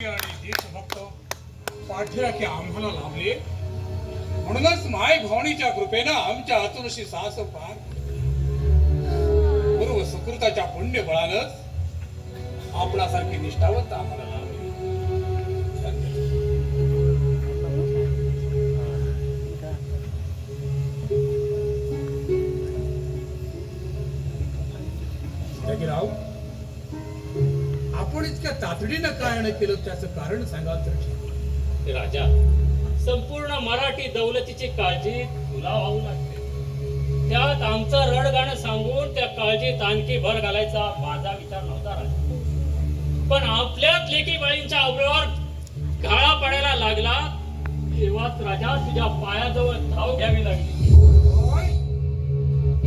आणि देशभक्त पाठीराखे आम्हाला लाभले. म्हणूनच माय भवानीच्या कृपेनं आमच्या अतुरशी सास पार पूर्व सुकृताच्या पुण्य बळानच आपणासारखे निष्ठावंत आम्हाला लाभले. इतक्या तातडीनं काय केलं? त्याचं कारण सांगाल तर. राजा संपूर्ण मराठी दौलतीची काळजी तुला व्हावू लागते. त्यात आमचं रडगाणं सांगून त्या काळजीत आणखी भर घालायचा माझा विचार नव्हता राजा. पण आपल्याच लेखी बाईंच्या अवघ्यावर घाळा पडायला लागला तेव्हाच राजा तुझ्या पायाजवळ धाव घ्यावी लागली.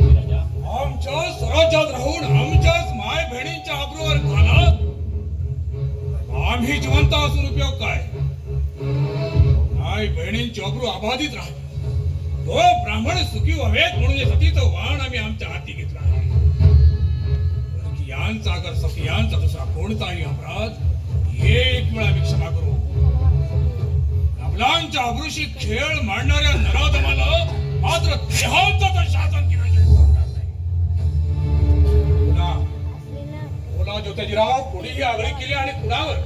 राजा. आमच्या स्वराज्यात राहून आमच्याच माय बहिणींच्या आबरूवर घालत आम्ही जिवंत असून उपयोग काय? माय बहिणींची आबरू अबाधित राहते तो ब्राह्मण सुखी व्हावेत म्हणून हे सतीचं वाण आम्ही आमच्या हाती घेतला आहे. यांचा अगर सखियांचा दुसरा कोणताही अपराध एक वेळा आम्ही क्षमा करू. आपलांच्या अबरूशी खेळ मांडणाऱ्या नराधमाला मात्र देहांचं तर शासन केलं ज्योतिजीराव नाही पुन्हा कोणीही आगळी केली आणि कुणावर?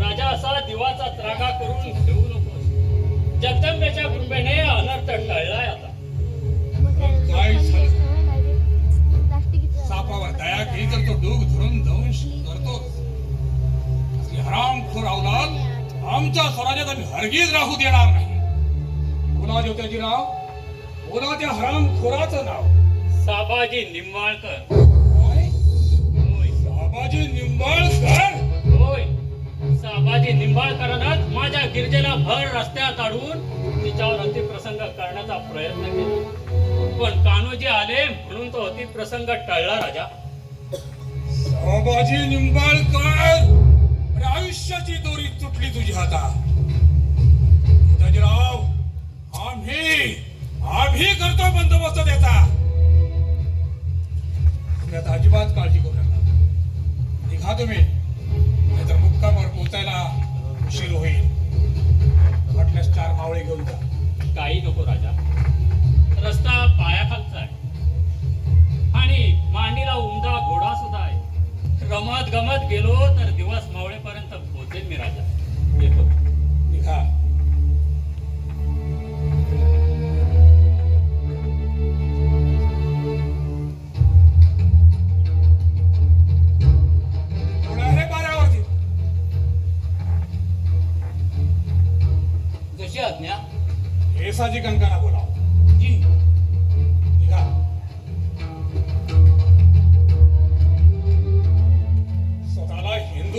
राजा असा दिवाचा त्रागा करून घेऊ नकोस. जगदंबेच्या कृपेने अनर्थ टळलाय आता. काय झालं? प्लास्टिकचं सापावर दया केली तर तो डूग धरून दंश करतो. असली हरामखोर अवलाद आमच्या स्वराज्यात आम्ही हरगीज राहू देणार नाही. ओला ज्योतिराव. ओला त्या हरामखोराचं नाव. साबाजी निंबाळकर. निंबाळकर होय आबाजी निंबाळकरांनाच माझ्या गिरजेला भर रस्त्यात अडवून तिच्यावर अतिप्रसंग करण्याचा प्रयत्न केला. पण कान्होजी आले म्हणून तो अतिप्रसंग टळला राजा. बाबाजी निंबाळकर आयुष्याची दोरी तुटली तुझी आता. राव आम्ही आम्ही करतो बंदोबस्त त्याचा. तुम्ही आता अजिबात काळजी करू नका. निघा तुम्ही. तर मुक्कामावर पोहोचायला उशीर होईल.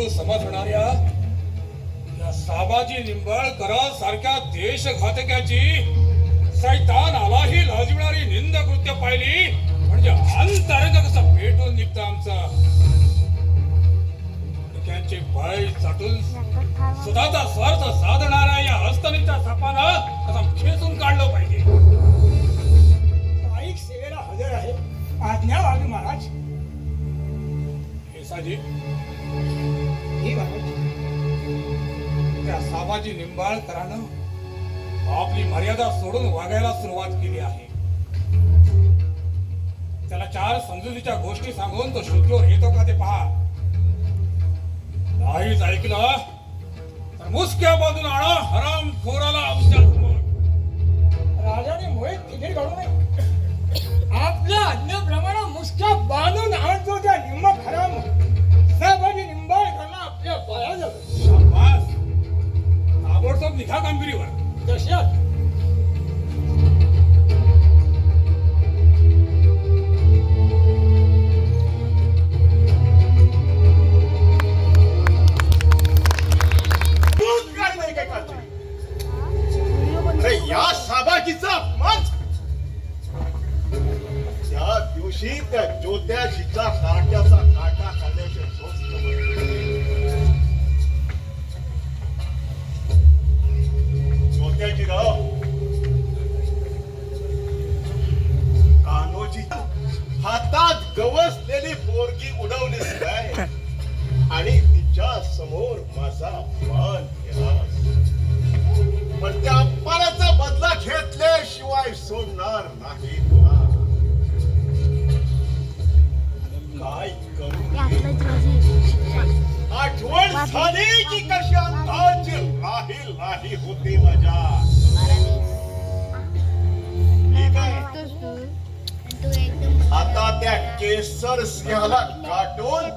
हिंदू समजणाऱ्या या साबाजी निंबाळकरा सारख्या देशघातकाची सैतान आलाही लाजविणारी निंद कृत्य पाहिली. म्हणजे अंतरंग कसं पेटून निघत आमचं? त्यांचे पाय चाटून स्वतःचा स्वार्थ साधणाऱ्या या हस्तनीच्या सापाला आता खेचून काढलं पाहिजे. पायिक सेवेला हजर आहे आज्ञा व्हावी महाराज हेसाजी ही महाराज त्या सामाजी निंबाळकरानं आपली मर्यादा सोडून वागायला सुरुवात केली आहे. त्याला चार समजुतीच्या गोष्टी सांगून तो शुद्धीवर येतो का ते पहा. नाहीच ऐकलं तर मुसक्या बाजून आणा हराम खोराला आमच्या राजाने मोहित तिकीट काढू नये. आपल्या आज्ञेप्रमाणे मुसक्या बांधून आणतो त्या निम्म खराम વોટ્સઅપ દિખા કામ કરી વાર દશરથ केसर सिंहाला काटून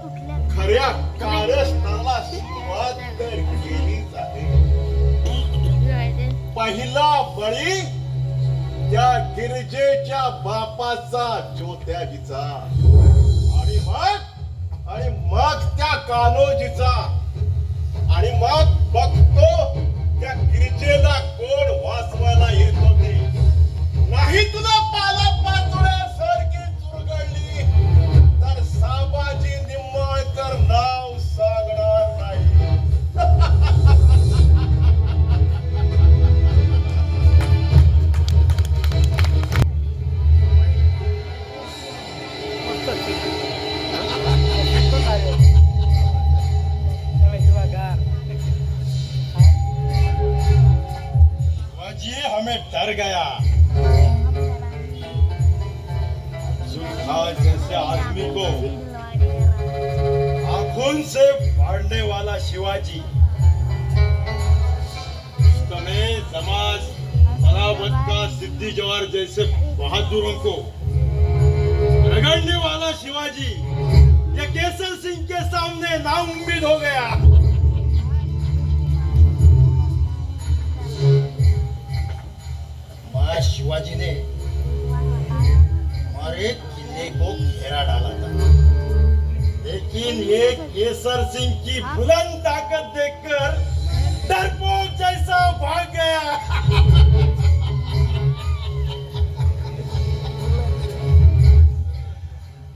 खऱ्या कारस्थानाला सुरुवात तर केलीच आहे. पहिला बळी त्या गिरजेच्या बापाचा ज्योत्याजीचा आणि मग आणि मग त्या कान्होजीचा. आणि मग जैसे आदमी को आँखों से फाड़ने वाला शिवाजी। समाज सलावत का सिद्धि जवार जैसे बहादुरों को रगड़ने वाला शिवाजी। ये केसर सिंह के सामने नाउम्मीद हो गया। माँ शिवाजी ने हमारे को घेरा डाला था। लेकिन ये केसर सिंह की बुलंद ताकत देखकर डरपोक जैसा भाग गया।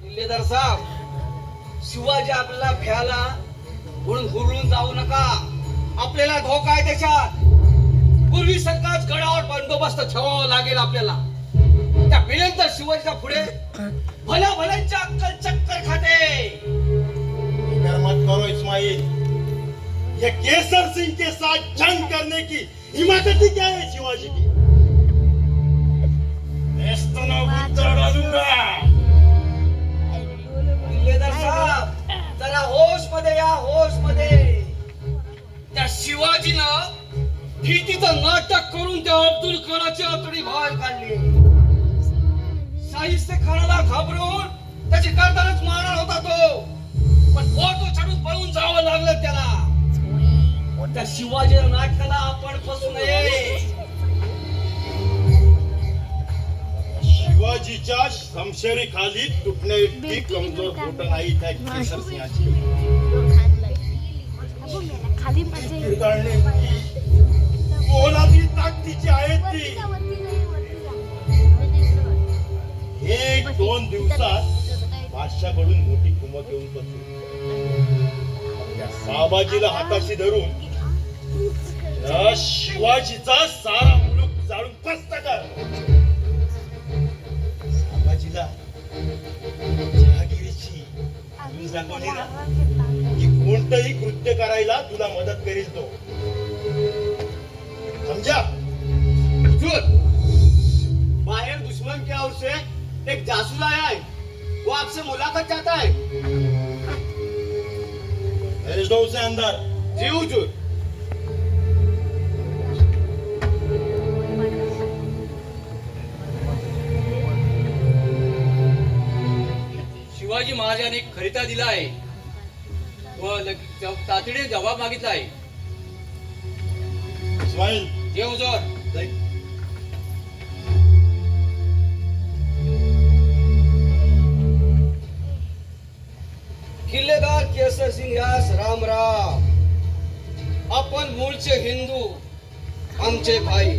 किल्लेदार साहेब शिवाजी आपल्याला भ्याला म्हणून हुरळून जाऊ नका. आपल्याला धोका आहे त्याच्यात. पूर्वी सरकारच गडावर बंदोबस्त ठेवावा लागेल आपल्याला. त्या विनंतर शिवाजीच्या पुढे भल्या भल्यांच्या अक्कल चक्कर खाते. फिक्र मत करो इस्माइल ये केसर सिंह के साथ जंग करने की हिम्मत क्या है शिवाजी की? जरा होशमध्ये या होशमध्ये. त्या शिवाजीनं भीतीचं नाटक करून त्या अब्दुल खानाची आतडी बाहेर काढली. साहित्य खानाला घाबरून त्याची करतानाच मारणार होता तो. पण फोटो छाडून पळून जावं लागलं त्याला. त्या शिवाजीच्या नाटकाला आपण फसू नये. शिवाजीच्या शमशेरी खाली तुटणे इतकी कमजोर बोट नाही त्या केसर सिंहाची खाली म्हणजे पिरगाळणे पोलादी ताकदीची आहेत ती? दोन दिवसात बादशाकडून मोठी कुमक घेऊन बसली. त्या साबाजीला हाताशी धरून शिवाजीचा सारा मुलूक जाळून फस्त कर. साबाजीला जहागिरीची दाखवली ना की कोणतंही कृत्य करायला तुला मदत करील तो. समजा. बाहेर दुश्मन क्या ओर एक जासूस आया है। वो आपसे मुलाकात चाहता है। भेज दो उसे अंदर। जी हुजूर। शिवाजी महाराजांनी खरिता दिला आहे. व तातडीने जबाब मागितला आहे. इस्माइल जे हुजूर. केसर यास राम राम. आपण मूळचे हिंदू आमचे भाई.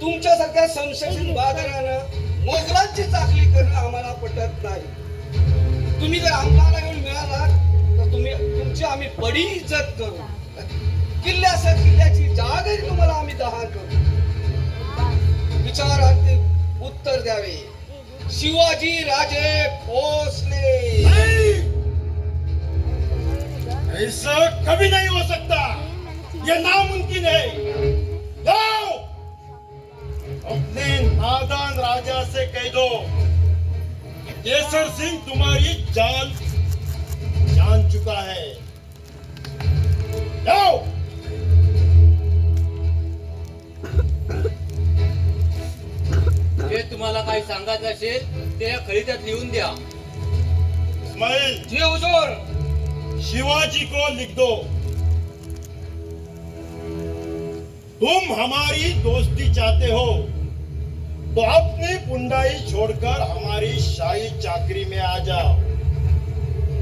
तुमच्यासारख्या संशयशील बाजारानं मोगलांची चाकली करणं आम्हाला पटत नाही. तुम्ही जर आम्हाला येऊन मिळाला तर तुम्ही तुमची आम्ही बडी इज्जत करू. किल्ल्यासह किल्ल्याची जागरी तुम्हाला आम्ही दहा करू. विचारांचे उत्तर द्यावे. शिवाजी राजे भोसले. ऐसा कभी नहीं हो सकता। ये नामुमकिन है। जाओ। अपने नादान राजा से कह दो केसर सिंह तुम्हारी जान जान चुका है। जाओ। जे तुम्हाला काही सांगायचं असेल ते खरिद्यात लिहून द्या. इस्माईल। जी हुजूर! शिवाजी को लिख दो। तुम हमारी दोस्ती चाहते हो। तो अपनी पुंडाई छोड़कर हमारी शाही चाकरी में आ जाओ।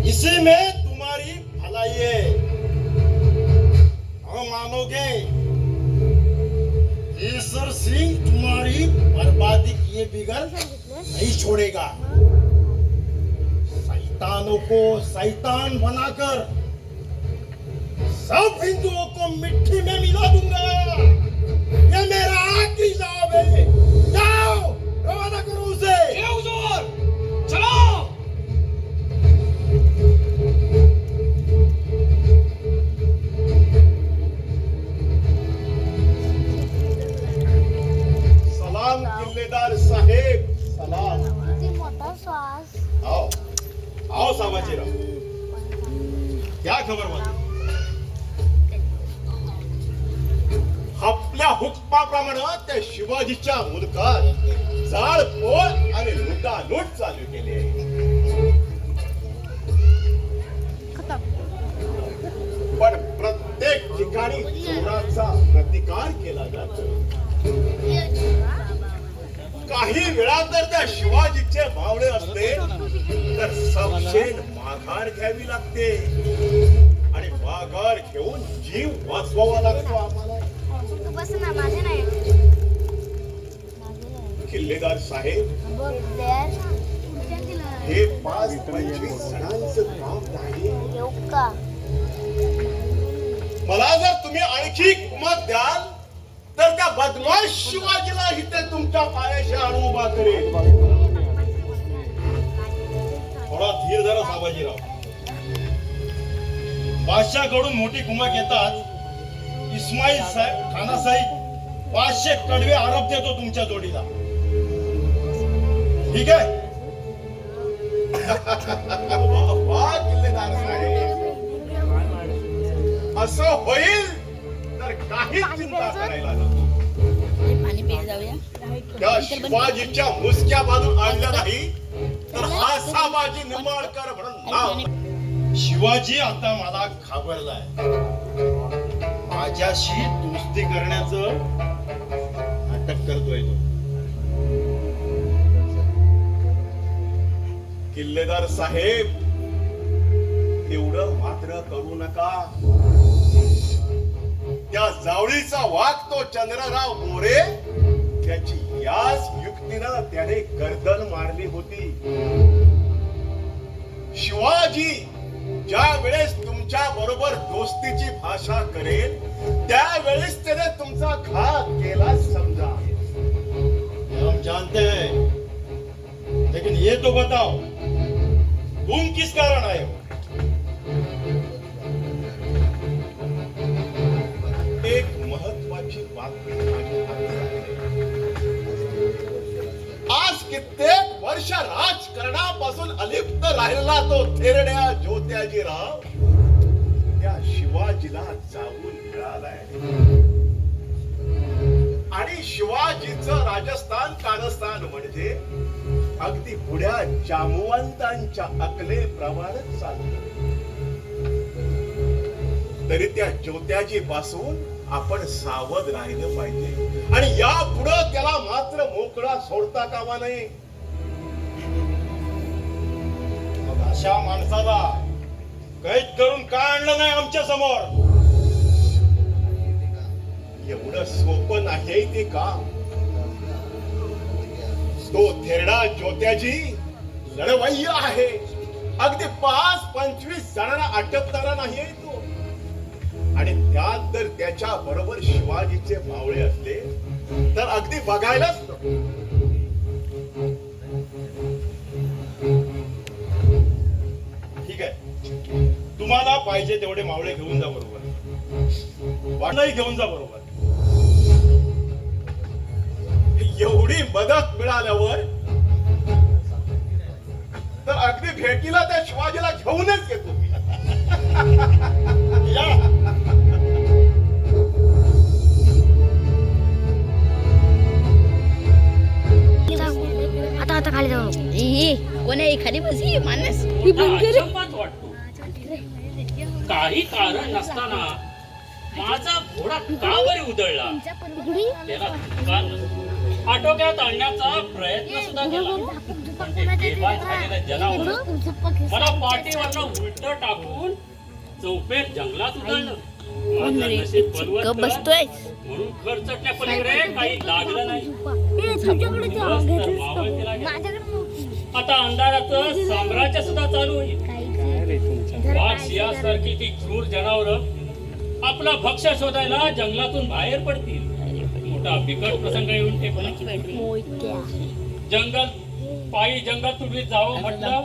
इसी में तुम्हारी भलाई है। हम मानोगे केसर सिंह तुम्हारी बर्बादी किए बिगड़ नहीं छोड़ेगा। शैतानों को शैतान बनाकर सब हिंदुओं को मिट्टी में मिला दूँगा। ये मेरा आखिरी जवाब है। जाओ रवाना करो उसे। चलो। सलाम किल्लेदार साहेब। सलाम। श्वास आओ आओ साबाजीराव क्या खबर माझी आपल्या हुकमाप्रमाणे त्या शिवाजीच्या मुलकात जाळपोळ आणि लुटालूट चालू केली आहे. पण प्रत्येक ठिकाणी चोराचा प्रतिकार केला जातो. काही वेळा तर त्या शिवाजीचे भावडे असते तर सपशेन माघार घ्यावी लागते. आणि माघार घेऊन जीव वाचवावा लागतो. आम्हाला किल्लेदार साहेब हे पाच पंचवीस जणांचं काम नाही. मला जर तुम्ही आणखी मत द्याल तर त्या बदमाश शिवाजीला इथे तुमच्या पायाशी आणून उभा करेल. थोडा धीर धरा साबाजीराव. बादशाहकडून मोठी कुमक येतात. इस्माईल साहेब खानासाहेब पाचशे कडवे आरोप देतो तुमच्या जोडीला. ठीक आहे? किल्लेदार साहेब. असं होईल त्या शिवाजीच्या मुसक्या बाजून आणल्या नाही तर हा सामाजी निंबाळकर म्हणून नाव. शिवाजी आता मला घाबरलाय. माझ्याशी दोस्ती करण्याचं नाटक करतोय तो. किल्लेदार साहेब एवढं मात्र करू नका. त्या जावळीचा वाघ तो चंद्रराव मोरे त्याची याच युक्तीनं त्याने गर्दन मारली होती. शिवाजी ज्या वेळेस तुमच्या बरोबर दोस्तीची भाषा करेल त्यावेळेस त्याने तुमचा घात केला समजा. हम जानते हैं लेकिन ये तो बताओ तुम किस कारण आए हो? कित्येक वर्ष राजकारणापासून अलिप्त राहिलेला तो थेरड्या ज्योत्याजी राव त्या शिवाजीला जाऊन मिळालाय. आणि शिवाजीच राजस्थान कारस्थान म्हणजे अगदी पुढ्या जामवंतांच्या अकलेप्रमाणेच चाललं तरी त्या ज्योत्याजी पासून आपण सावध राहिलं पाहिजे. आणि या पुढे त्याला मात्र मोकळा सोडता कामा नये. अशा माणसाला कैद करून का आणलं नाही आमच्यासमोर? एवढं सोपं नाही ते काम. तो थेरडा ज्योत्याजी लढवय्य आहे. अगदी पाच पंचवीस जणांना अटकणारा नाही आहे तो. आणि त्यात जर त्याच्या बरोबर शिवाजीचे मावळे असले तर अगदी बघायलाच नको. तुम्हाला पाहिजे तेवढे मावळे घेऊन जा बरोबर. वाटलंही घेऊन जा बरोबर. एवढी मदत मिळाल्यावर तर अगदी भेटीला त्या शिवाजीला घेऊनच घेतो आता आता खाली जाऊ. कोणी एखादी बस मानस. काही कारण नसताना माझा घोडा का बरे उधळला त्याला. आटोक्यात आणण्याचा प्रयत्न सुद्धा केला. बेभान झालेलं जनावर मला पाठीवरनं उलट टाकून चौफेर जंगलात उधळलं. बसतोय. म्हणून घर चटण्या पलीकडे काही लागलं नाही. आता अंधाराचं साम्राज्य सुद्धा चालू होईल. वाघ सिंहासारखी ती क्रूर जनावर आपला भक्ष्य शोधायला जंगलातून बाहेर पडतील. मोठा बिकट प्रसंग येऊन ठेपला जंगल पायी जंगल तुम्ही जावं म्हटलं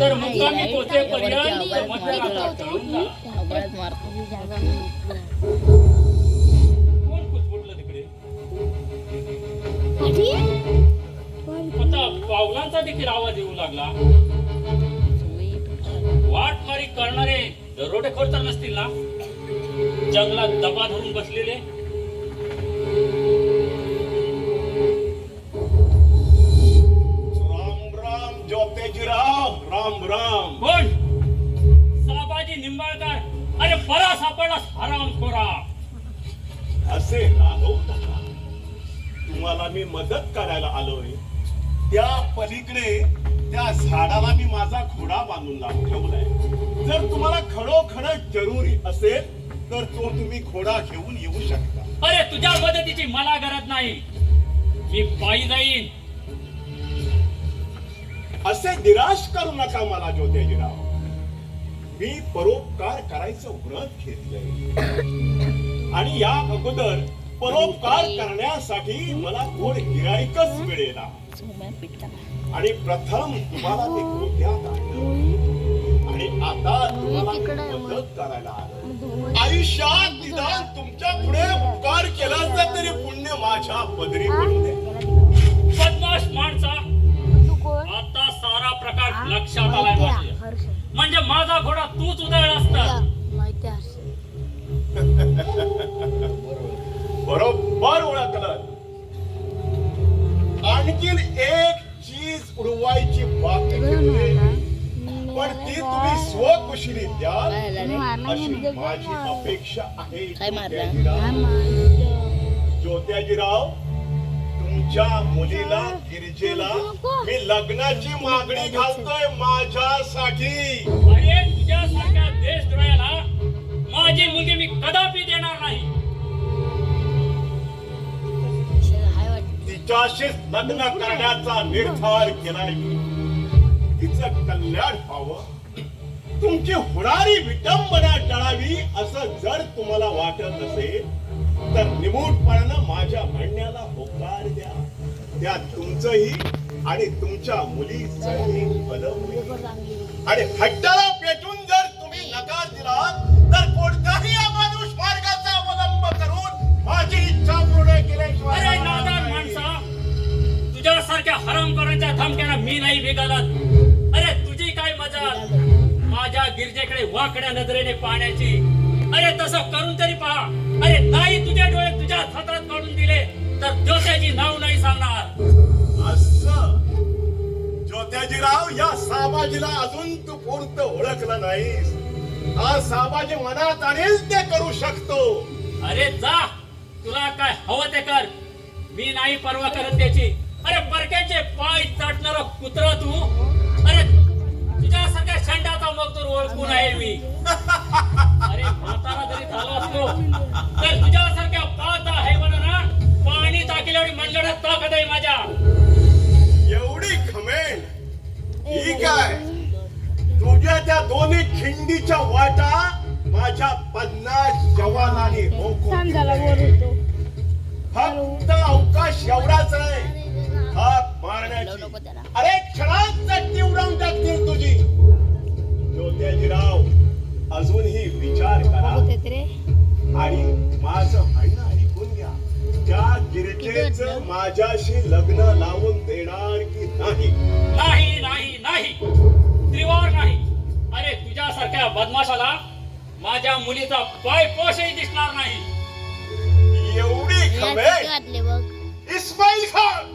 तर मुक्कामी जा. कोण कुचकुटलं तिकडे? आता पावलांचा देखील आवाज येऊ लागला. वाटमारी करणारे दरोडेखोर तर नसतील ना? जंगलात दबा धरून बसलेले? राम राम ज्योतेजीराव राम राम. कोण? साबाजी निंबाळकर. अरे बरा सापडला हराम खोरा. असे राघव तुम्हाला मी मदत करायला आलोय. त्या पलीकडे त्या झाडाला मी माझा घोडा बांधून लावून ठेवलाय जर तुम्हाला खरोखर जरुरी असेल तर तो तुम्ही घोडा घेऊन येऊ शकता. अरे तुझ्या मदतीची मला गरज नाही. मी पायी जाईन. असे निराश करू नका मला ज्योतिजीराव मी परोपकार करायचं व्रत घेतलंय. आणि या अगोदर परोपकार करण्यासाठी मला कोण गिराईकच मिळेना. आणि प्रथम तुम्हाला ते कृत्यात आणि आता तुम्हाला मदत करायला आलो आयुष्यात निदान तुमच्यापुढे उपकार केल्याचं तरी पुण्य माझ्या पदरी पडू दे. बदमाश माणसा आता सारा प्रकार लक्षात आलाय म्हणजे माझा घोडा तूच उधळला असता. बरोबर ओळखलं आणखीन एक चीज उडवायची बाकी पण ती तुम्ही स्वकुशीने द्याल. अशी माझी अपेक्षा आहे ज्योत्याजीराव. तुमच्या मुलीला गिरजेला मी लग्नाची मागणी घालतोय माझ्यासाठी. तुझ्यासारख्या देशद्रोहाला माझी मुलगी मी कदापि देणार नाही. तिच्याशीच लग्न करण्याचा निर्धार केलाय. तिचं कल्याण व्हावं. तुमची होणारी विटंबना टळावी असं जर तुम्हाला वाटत असेल तर निमूटपणानं माझ्या म्हणण्याला होकार द्या. त्यात तुमचंही आणि तुमच्या मुलीचंही भलं होईल आणि हट्टाला धमक्याला मी नाही बिघालत अरे तुझी काय मजा? माझ्या गिरजेकडे वाकड्या नजरेने पाहण्याची. अरे तसं करून तरी पहा. अरे नाही तुझे डोळे तुझ्या हातात काढून दिले तर जोशाची नाव नाही सांगणार. असं. ज्योत्याजीराव या साबाजीला अजून तू पूर्ण ओळखलं नाहीस. हा साबाजी मनात आणेल ते करू शकतो. अरे जा. तुला काय हवं ते कर. मी नाही परवा करत त्याची. अरे परक्याचे पाय चाटणारा कुत्रा तू. अरे तुझ्यासारख्या शेंडाचा मजदूर ओळखून आहे मी. अरे म्हातारा जरी झालो असतो तर तुझ्यासारख्या पाच आहे ना पाणी टाकेल एवढी मंडळात ताकद आहे माझ्या. एवढी खमेंड ठीक आहे तुझ्या त्या दोन्ही खिंडीच्या वाटा माझ्या पन्नास जवानांनी. फक्त अवकाश एवढाच आहे. हात मारण्याची. अरे क्षणात चट्टी उडवून टाकतील तुझी. ज्योत्याजीराव अजूनही विचार करा. आणि माझं म्हणणं ऐकून घ्या. त्या गिरजेचं माझ्याशी लग्न लावून देणार की नाही? नाही नाही नाही. त्रिवार नाही. अरे तुझ्यासारख्या बदमाशाला माझ्या मुलीचा पाय पोषही दिसणार नाही. एवढी खमेड इस्माईल खान!